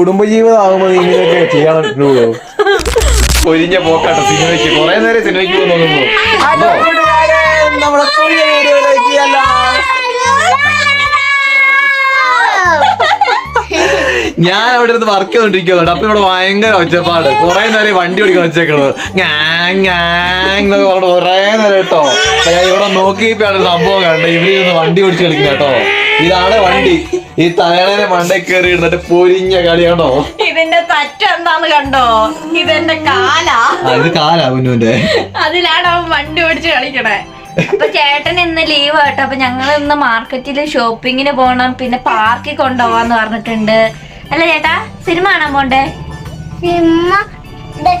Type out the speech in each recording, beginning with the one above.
കുടുംബജീവിതം ആകുമ്പോ നീ ഇങ്ങനെയൊക്കെ ചെയ്യാൻ പറ്റുള്ളൂ. പൊരിഞ്ഞ പോക്കാട്ടോ സിനിമയ്ക്ക്. കുറെ നേരം സിനിമയ്ക്ക് പോകുന്നു ഞാൻ അവിടെ ഇരുന്ന് വർക്ക് ചെയ്തോണ്ടിരിക്കുന്നുണ്ട് അപ്പൊ ഇവിടെ ഭയങ്കര ഒച്ചപ്പാട്. കുറെ നേരം വണ്ടി ഓടിക്കാൻ വെച്ചേക്കണത്. പറഞ്ഞിട്ട് കുറെ നേരം കേട്ടോ. ഞാൻ ഇവിടെ നോക്കിയപ്പോഴാണ് ഒരു സംഭവം കണ്ടത്. ഇവിടെ ഇരുന്ന് വണ്ടി ഓടിച്ച് കളിക്കുന്ന കേട്ടോ. ഇതാണ് വണ്ടി. ഈ തലയുടെ മണ്ടേ കയറി ഇരുന്നിട്ട് പൊരിഞ്ഞ കളിയാണോ ഇതിന്റെ തറ്റ എന്താന്ന് കണ്ടോ? ഇതെന്റെ കാലാ. അത് ഇത് കാലാ കുഞ്ഞുവിന്റെ. അതിലാണ് അവൻ വണ്ടി ഓടിച്ച് കളിക്കണേ. അപ്പൊ ചേട്ടൻ ഇന്ന് ലീവ് ആട്ടോ. അപ്പൊ ഞങ്ങൾ ഇന്ന് മാർക്കറ്റിൽ ഷോപ്പിങ്ങിന് പോണം. പിന്നെ പാർക്കിൽ കൊണ്ടുപോവാന്ന് പറഞ്ഞിട്ടുണ്ട്. അല്ല ചേട്ടാ? സിനിമ കാണാൻ പോണ്ടേ? സിനിമ ചേട്ടൻ.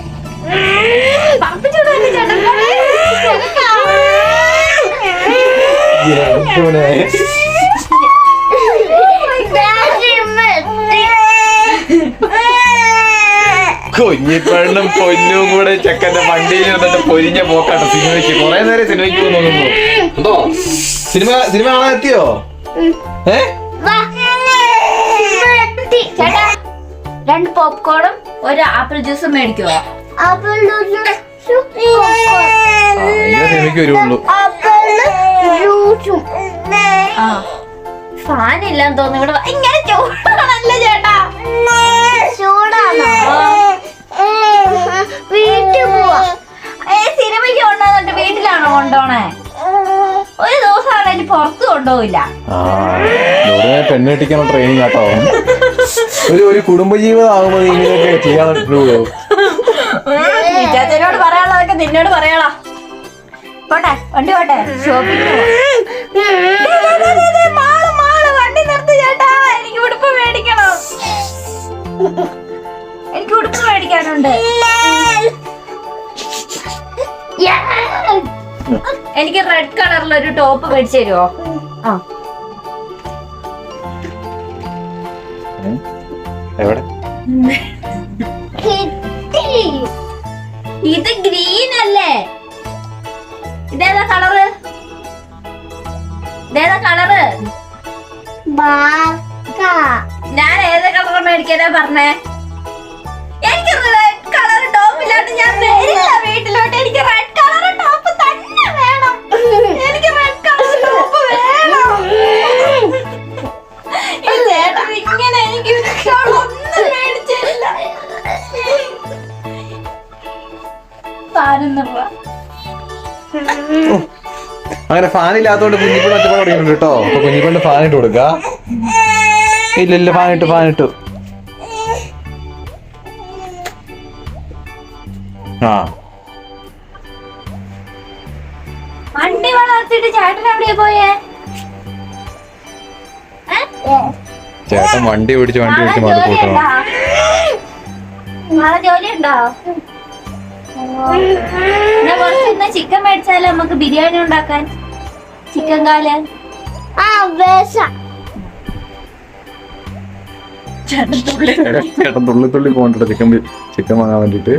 കുഞ്ഞിപ്പെണ്ണും പൊന്നും കൂടെ ചെക്കന്റെ വണ്ടിയിൽ ഇരുന്നിട്ട് പൊരിഞ്ഞ പോക്കാട്ടോ സിനിമയ്ക്ക്. കുറെ നേരം സിനിമയ്ക്ക് പോകുന്നു എന്തോ? സിനിമ സിനിമ കാണാൻ എത്തിയോ? ഏ? രണ്ട് പോപ്കോണും ഒരു ആപ്പിൾ ജ്യൂസും മേടിക്കുവോ? ആ ഇങ്ങനെ സിനിമയ്ക്ക് വരുള്ളൂ. ആ. ഫാൻ ഇല്ലെന്ന് തോന്നുന്നു ഇവിടെ. ഭയങ്കര ചൂടാണല്ലേ ചേട്ടാ? വീട്ടിൽ കൊണ്ടോണേ ഒരു ദിവസം ആണെങ്കിൽ പുറത്ത് കൊണ്ടുപോയില്ല പെണ്ണ് ട്രെയിനിങ് കേട്ടോ ഒരു ഒരു കുടുംബജീവിതം ഇങ്ങനെയൊക്കെ ചെയ്യാൻ പറ്റുള്ളൂ. ചേച്ചനോട് പറയാനുള്ളതൊക്കെ നിന്നോട് പറയാളാ. പോട്ടെ വണ്ടി പോട്ടെ. ഷോപ്പിംഗ് വണ്ടി നിർത്തി ചേട്ടാ. എനിക്ക് ഉടുപ്പ് മേടിക്കണം. എനിക്ക് ഉടുപ്പ് മേടിക്കാനുണ്ട്. എനിക്ക് റെഡ് കളറിൽ ഒരു ടോപ്പ് മേടിച്ചു തരുമോ ആ. എവിടെ? ഇത് ഗ്രീൻ അല്ലേ? ഇതേതാ കളറ് ഇതേതാ കളറ് ഞാൻ ഏത് കളർ മേടിക്കാനാ പറഞ്ഞേ? എനിക്ക് റെഡ് കളർ ടോപ്പ് ഇല്ലാണ്ട് ഞാൻ വരില്ല വീട്ടിലോട്ട്. എനിക്ക് അങ്ങനെ ഫാൻ ഇല്ലാത്തോണ്ട് കുഞ്ഞിപ്പെണ്ണ് ഒറ്റപ്പാട് തുടങ്ങിയിട്ടുണ്ട് കേട്ടോ. അപ്പൊ കുഞ്ഞിപ്പണ്ട് ഫാൻ ഇട്ട് കൊടുക്ക. ഇല്ല ഇല്ല ഫാൻ ഇട്ടു ഫാൻ ഇട്ടു. ആ. വണ്ടി വളർത്തിട്ട് ചേട്ടൻ എവിടെയാ പോയേ? ചേട്ടൻ വണ്ടി ഓടിച്ച് വണ്ടി പിടിച്ച് ഓടിച്ച് പോട്ടോ ജോലി ഉണ്ടോ? ചിക്കൻ മേടിച്ചാലോ നമുക്ക് ബിരിയാണി ഉണ്ടാക്കാൻ? ചിക്കൻ കാൽ? ആ വേഷ ചേട്ടൻ തുള്ളി തുള്ളി പോകണ്ടോ ചിക്കൻ ചിക്കൻ വാങ്ങാൻ വേണ്ടിട്ട്.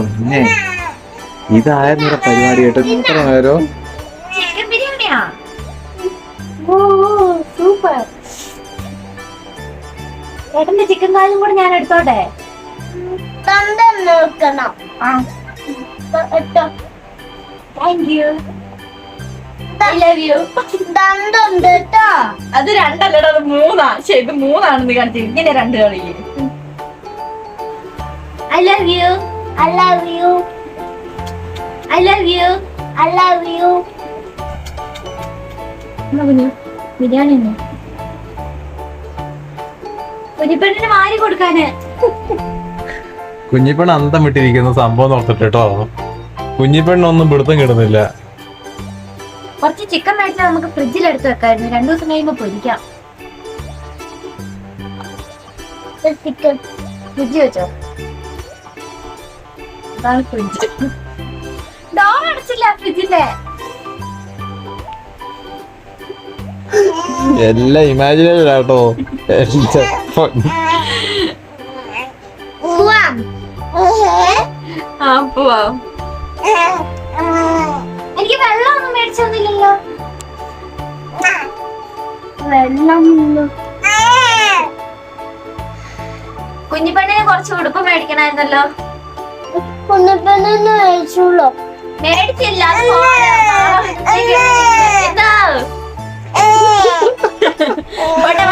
ഒന്നേ ഇതായിരുന്നു പരിപാടി കേട്ടോ. ഇത്ര നേരം? ചിക്കൻ ബിരിയാണിയാ? ഓ സൂപ്പർ. ചേട്ടന്റെ ചിക്കൻ കാലും കൂടെ ഞാൻ എടുത്തോട്ടെ? തന്തം നോക്കണം. താങ്ക് യു ദണ്ടുണ്ട് കേട്ടോ അത് രണ്ടല്ലട അത് മൂന്നാ. ശരി ഇത് മൂന്നാണെന്ന് കാണിച്ചു. ഇങ്ങനെ രണ്ട് കളി I love you I love you I love you I love you biryani കുഞ്ഞിപ്പെണ്ണിന് വാരി കൊടുക്കാന്. കുഞ്ഞിപ്പെണ്ണ് അന്തം വിട്ടിരിക്കുന്ന സംഭവം നോർത്തിട്ട് കേട്ടോ. കുഞ്ഞിപ്പെണ്ണൊന്നും പിടുത്തം കിടുന്നില്ല കുറച്ച് ചിക്കൻ മേടിച്ചാൽ നമുക്ക് ഫ്രിഡ്ജിൽ എടുത്ത് വെക്കായിരുന്നു. രണ്ടു ദിവസം കഴിയുമ്പോ പൊരിക്കാം. ചിക്കൻ. ഫ്രിഡ്ജ് വെച്ചോ? അതാണ് ഫ്രിഡ്ജ്. ഡോർ അടച്ചില്ല ഫ്രിഡ്ജിന്റെ. എല്ലാം ഇമാജിനേഷൻ കേട്ടോ ആ പോവാം. എനിക്ക് വെള്ളമൊന്നും മേടിച്ചൊന്നില്ലല്ലോ വെള്ളം കുഞ്ഞിപ്പെണ്ണിന് കുറച്ച് ഉടുപ്പ് മേടിക്കണമായിരുന്നല്ലോ. കുഞ്ഞിപ്പെണ്ണൊന്ന് കഴിച്ചുള്ളൂ മേടിച്ചില്ല. എന്താ? പോട്ടെ,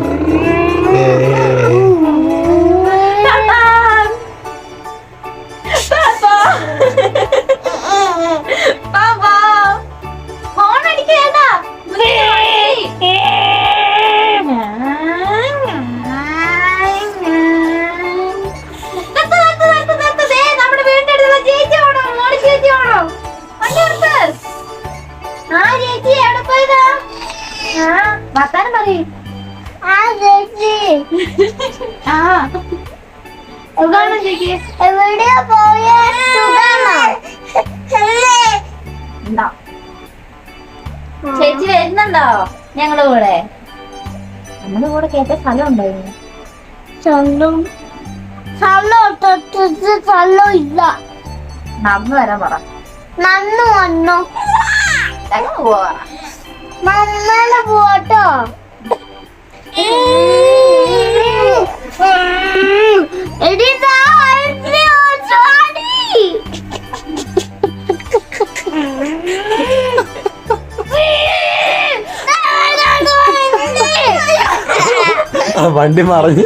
Música എവിടെയാ പോയ? ചേച്ചി വരുന്നുണ്ടോ? ഞങ്ങളുടെ കൂടെ. നമ്മുടെ കൂടെ കേട്ട സ്ഥലം ഉണ്ടായിരുന്നു സ്ഥലം. സ്ഥലം ഇല്ല. നടന്നു വരാൻ പറ. നന്നു വന്നു. പോവാ. നന്നായി പോട്ടോ ഓടി. ആ വണ്ടി മറിഞ്ഞ്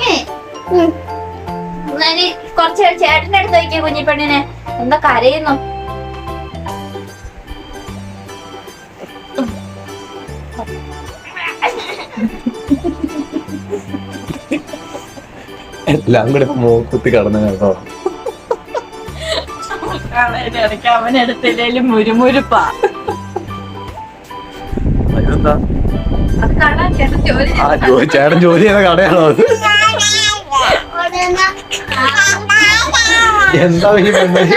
ഇറങ്ങി ഞാൻ കുറച്ച് ചേട്ടന്റെ അടുത്ത് വയ്ക്കുക കുഞ്ഞിപ്പെണ്ണിനെ. എന്താ കരയുന്നു? എല്ലാം കൂടെ മൂക്കുത്തി കടന്നു കേട്ടോ. അവനെടുത്തില്ലേലും മുരുമുരുപ്പാ. അതെന്താ ചേട്ടൻ ജോലി ചെയ്യുന്ന കടയാണോ അത്? എന്താ ഈ മെമ്മറി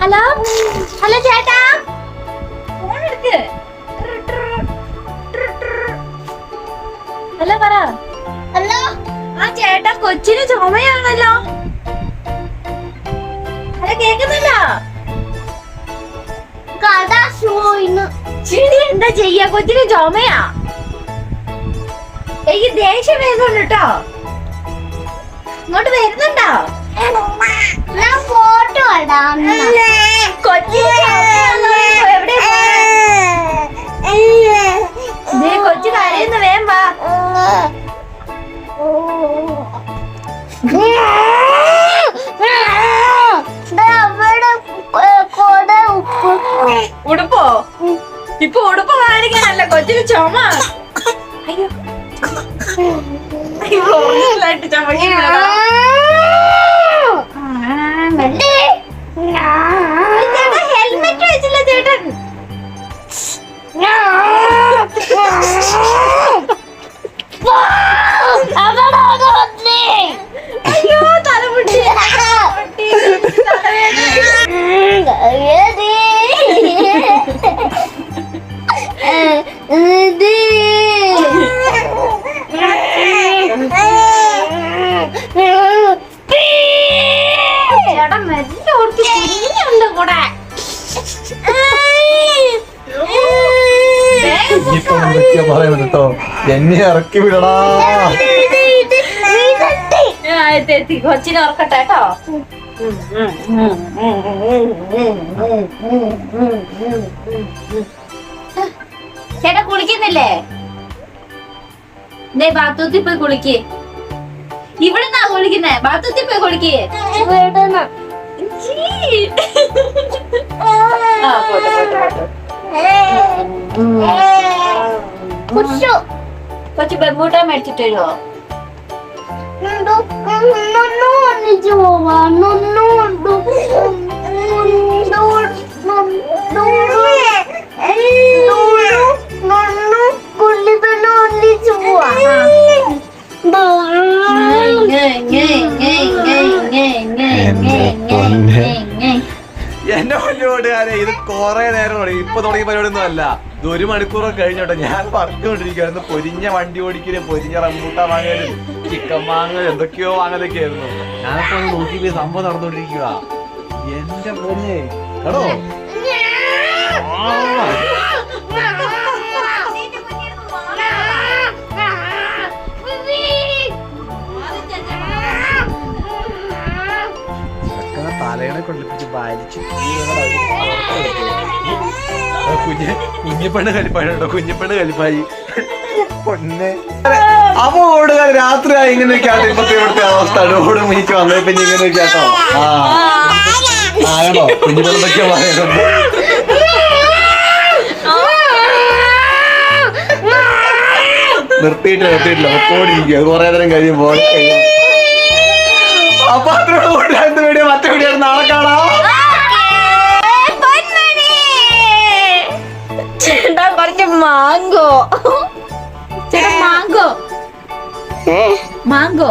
ഹലോ? ഹലോ ചേട്ടാ? ഫോൺ എടുക്ക് ഹലോ പറ. ഹലോ? ആ ചേട്ടാ കൊച്ചിന് ചുമയാണല്ലോ. ഹലോ കേക്കുന്നില്ല? കട പോയിന്ന് ചിടി എന്താ ചെയ്യാ? കൊച്ചിന് ചുമയാ. എനിക്ക് ദേഷ്യം വരുന്നുണ്ട് കേട്ടോ ഇങ്ങോട്ട് വരുന്നുണ്ടോ? ഞാൻ ഫോട്ടോ എവിടെയാ ദേ കൊച്ചു കരയുന്ന വേം വാ. ഉടുപ്പോ? ഇപ്പൊ ഉടുപ്പ് കാണിക്കാനല്ല കൊച്ചിന് ചുമ. അയ്യോ. ഒറിജിനലായിട്ട് ഹെൽമെറ്റ് വെച്ചില്ല ചേട്ടൻ? പറയുന്നത് കേട്ടോ. എന്നെ ഇറക്കി വിടടാ. കൊച്ചിനെ ഓർക്കട്ടെ കേട്ടോ. ചേട്ടാ കുളിക്കുന്നില്ലേ? ദേ ബാത്റൂത്തിൽ പോയി കുളിക്ക്. ഇവിടുന്നാ കുളിക്കുന്നേ? ബാത്റൂത്തിൽ പോയി കുളിക്ക്. ആ, പോട്ടെ, പോട്ടെ, പോട്ടെ. കുശു കൊച്ചു ബെമ്പൂട്ടാൻ മേടിച്ചിട്ട് വരുമോ എന്നെ മുന്നോട്ടുകാരെ ഇത് കൊറേ നേരം തുടങ്ങി ഇപ്പൊ തുടങ്ങിയ പരിപാടിയൊന്നും അല്ല. ഇത് ഒരു മണിക്കൂറൊക്കെ കഴിഞ്ഞോട്ടെ. ഞാൻ പറഞ്ഞുകൊണ്ടിരിക്കുകയായിരുന്നു പൊരിഞ്ഞ വണ്ടി ഓടിക്കലും പൊരിഞ്ഞ റംബൂട്ട വാങ്ങലും ചിക്കൻ വാങ്ങലും എന്തൊക്കെയോ വാങ്ങലൊക്കെ ആയിരുന്നു. ഞാനിപ്പോ നോക്കി സംഭവം നടന്നുകൊണ്ടിരിക്കുക എന്റെ പൊന്നേ. കേട്ടോ തലയണെ കൊള്ളിപ്പിച്ച് വലിച്ച് കുഞ്ഞ് കുഞ്ഞിപ്പണ്ണ് കലിപ്പായുണ്ടോ കുഞ്ഞിപ്പണ്ണ് കലിപ്പായി. പൊന്നെ. അപ്പൊ ഓടുക രാത്രി ഇങ്ങനെയൊക്കെയാണ് ഇപ്പത്തെ ഇവിടുത്തെ അവസ്ഥ. ഓടും മീച്ച് വന്നേ പിന്നെ ഇങ്ങനെ കേട്ടോ ആ. കേട്ടോ കുഞ്ഞിപ്പെണ്ണൊക്കെ പറയുന്നുണ്ട്. നിർത്തിയിട്ട് നിർത്തിയിട്ടില്ല. ഒത്തോടിരിക്കുക കുറെ നേരം കഴിയുമ്പോൾ അപ്പൊ അതിനോട് കൂട്ടുകാരന്റെ വീഡിയോ മറ്റേ മാങ്കോ. ചേട്ടാ മാങ്കോ. മാങ്കോ.